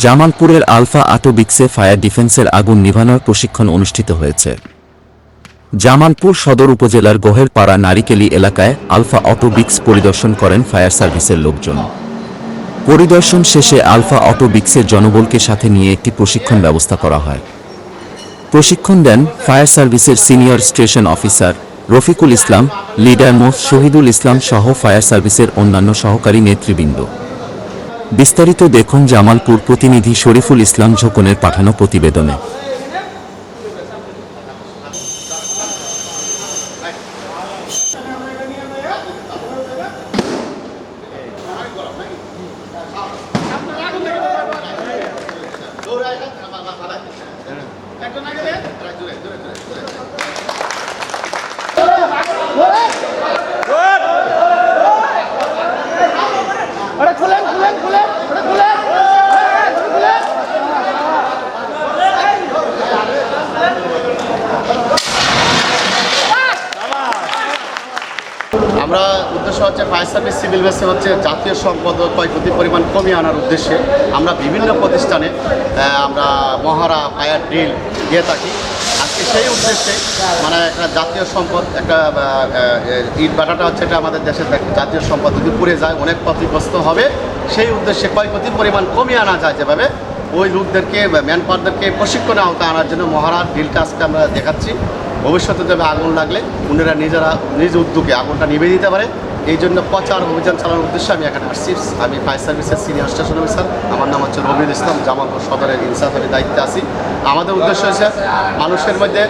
জামালপুরের alpha আটোবিক্সে fire ডিফেন্সের আগুন নিভানোর প্রশিক্ষণ অনুষ্ঠিত হয়েছে। জামালপুর সদর উপজেলার গোহেরপাড়া নারিকেলি এলাকায় আলফা অটোবিক্স পরিদর্শন করেন ফায়ার সার্ভিসের লোকজন। পরিদর্শন শেষে আলফা অটোবিক্সের জনবলকে সাথে নিয়ে একটি প্রশিক্ষণ ব্যবস্থা করা হয়। প্রশিক্ষণ দেন ফায়ার সার্ভিসের senior station officer Rafiqul Islam, leader মোহ শহীদুল ইসলাম সহ ফায়ার সার্ভিসের অন্যান্য সহকারী নেতৃবৃন্দ। বিস্তারিত দেখুন জামালপুর প্রতিনিধি শরীফুল ইসলাম ঝোকনের পাঠানো প্রতিবেদনে। উদ্দেশ্য হচ্ছে ফায়ার সার্ভিস, সিভিল বেসে হচ্ছে জাতীয় সম্পদ ক্ষয়ক্ষতির পরিমাণ কমিয়ে আনার উদ্দেশ্যে আমরা বিভিন্ন প্রতিষ্ঠানে আমরা মহারা ফায়ার ড্রিল দিয়ে থাকি। আজকে সেই উদ্দেশ্যে মানে একটা জাতীয় সম্পদ, একটা ইট বাটাটা হচ্ছে এটা আমাদের দেশের জাতীয় সম্পদ। যদি পুড়ে যায়, অনেক ক্ষতিগ্রস্ত হবে। সেই উদ্দেশ্যে ক্ষয়ক্ষতির পরিমাণ কমিয়ে আনা যায় যেভাবে। ওই লোকদেরকে ম্যান পাওয়ারদেরকে প্রশিক্ষণে আওতায় আনার জন্য মহারার ড্রিলটা আজকে আমরা দেখাচ্ছি। ভবিষ্যতে তবে আগুন লাগলে উনারা নিজেরা নিজ উদ্যোগে আগুনটা নিভে দিতে পারে। এই জন্য প্রচার অভিযান চালানোর উদ্দেশ্যে আমি এখানে আসছি। আমি ফায়ার সার্ভিসের সিনিয়র স্টেশন অফিসার। আমার নাম হচ্ছে রবিউল ইসলাম। জামালপুর সদরের ইনসাফ আমি দায়িত্বে আছি। আমাদের উদ্দেশ্য হচ্ছে মানুষের মধ্যে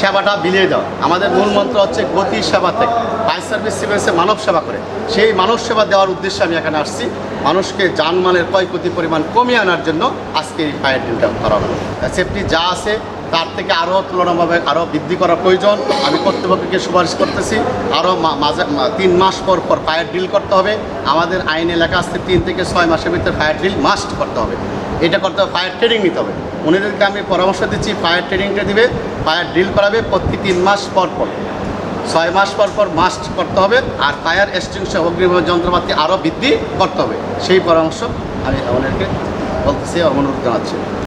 সেবাটা বিলিয়ে দেওয়া। আমাদের মূল মন্ত্র হচ্ছে গতি সেবা থেকে ফায়ার সার্ভিস সিভিলসে মানব সেবা করে। সেই মানব সেবা দেওয়ার উদ্দেশ্যে আমি এখানে আসছি। মানুষকে জানমালের ক্ষয়ক্ষতির পরিমাণ কমিয়ে আনার জন্য আজকে এই ফায়ার ডিলটা করা হলো। সেফটি যা আছে তার থেকে আরও তুলনাভাবে আরও বৃদ্ধি করা প্রয়োজন। আমি কর্তৃপক্ষকে সুপারিশ করতেছি আরও মাঝে তিন মাস পর পর ফায়ার ড্রিল করতে হবে। আমাদের আইনে লেখা আসতে তিন থেকে ছয় মাসের ভিতরে ফায়ার ড্রিল মাস্ট করতে হবে। এটা করতে হবে, ফায়ার ট্রেনিং নিতে হবে। উনিদেরকে আমি পরামর্শ দিচ্ছি, ফায়ার ট্রেনিংটা দিবে, ফায়ার ড্রিল করাবে প্রতি তিন মাস পর পর। ছয় মাস পর পর মাস্ট করতে হবে, আর ফায়ার এক্সটিংশন অগ্নিভয় যন্ত্রপাতি আরও বৃদ্ধি করতে হবে। সেই পরামর্শ আমি ওনাদেরকে বলতেছি, অনুরোধ জানাচ্ছি।